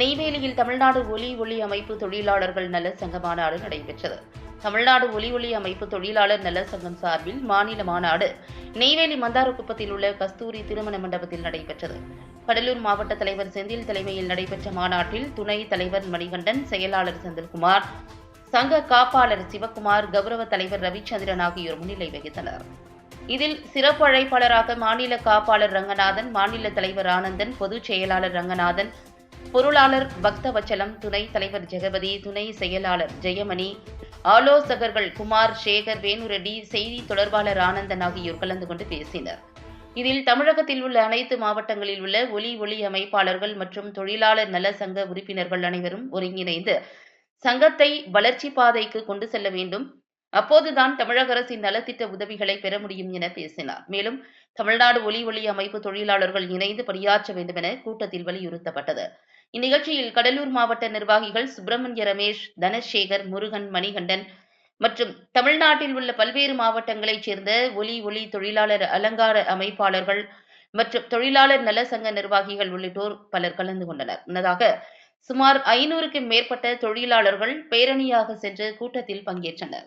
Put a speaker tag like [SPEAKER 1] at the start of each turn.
[SPEAKER 1] நெய்வேலியில் தமிழ்நாடு ஒலி ஒளி அமைப்பு தொழிலாளர்கள் நல சங்க மாநாடு நடைபெற்றது. தமிழ்நாடு ஒலி ஒளி அமைப்பு தொழிலாளர் நல சங்கம் சார்பில் மாநில மாநாடு நெய்வேலி மந்தாரக்குப்பத்தில் உள்ள கஸ்தூரி திருமண மண்டபத்தில் நடைபெற்றது. கடலூர் மாவட்ட தலைவர் செந்தில் தலைமையில் நடைபெற்ற மாநாட்டில் துணை தலைவர் மணிகண்டன் செயலாளர் செந்தில்குமார் சங்க காப்பாளர் சிவக்குமார் கௌரவ தலைவர் ரவிச்சந்திரன் ஆகியோர் முன்னிலை வகித்தனர். இதில் சிறப்பு அழைப்பாளராக மாநில காப்பாளர் ரங்கநாதன் மாநில தலைவர் ஆனந்தன் பொதுச் செயலாளர் ரங்கநாதன் பொருளாளர் பக்தவச்சலம் துணைத் தலைவர் ஜெகபதி துணை செயலாளர் ஜெயமணி ஆலோசகர்கள் குமார் சேகர் வேணுரெட்டி செய்தி தொடர்பாளர் ஆனந்தன் ஆகியோர் கலந்து கொண்டு பேசினர். இதில் தமிழகத்தில் உள்ள அனைத்து மாவட்டங்களில் உள்ள ஒலி ஒளி அமைப்பாளர்கள் மற்றும் தொழிலாளர் நல சங்க உறுப்பினர்கள் அனைவரும் ஒருங்கிணைந்து சங்கத்தை வளர்ச்சி பாதைக்கு கொண்டு செல்ல வேண்டும். அப்போதுதான் தமிழக அரசின் நலத்திட்ட உதவிகளை பெற முடியும் என பேசினார். மேலும் தமிழ்நாடு ஒலி ஒளி அமைப்பு தொழிலாளர்கள் இணைந்து பணியாற்ற வேண்டும் என கூட்டத்தில் வலியுறுத்தப்பட்டது. இந்நிகழ்ச்சியில் கடலூர் மாவட்ட நிர்வாகிகள் சுப்பிரமணிய ரமேஷ் தனசேகர் முருகன் மணிகண்டன் மற்றும் தமிழ்நாட்டில் உள்ள பல்வேறு மாவட்டங்களைச் சேர்ந்த ஒலி ஒளி தொழிலாளர் அலங்கார அமைப்பாளர்கள் மற்றும் தொழிலாளர் நல சங்க நிர்வாகிகள் உள்ளிட்டோர் பலர் கலந்து கொண்டனர். முன்னதாக சுமார் ஐநூறுக்கும் மேற்பட்ட தொழிலாளர்கள் பேரணியாக சென்று கூட்டத்தில் பங்கேற்றனர்.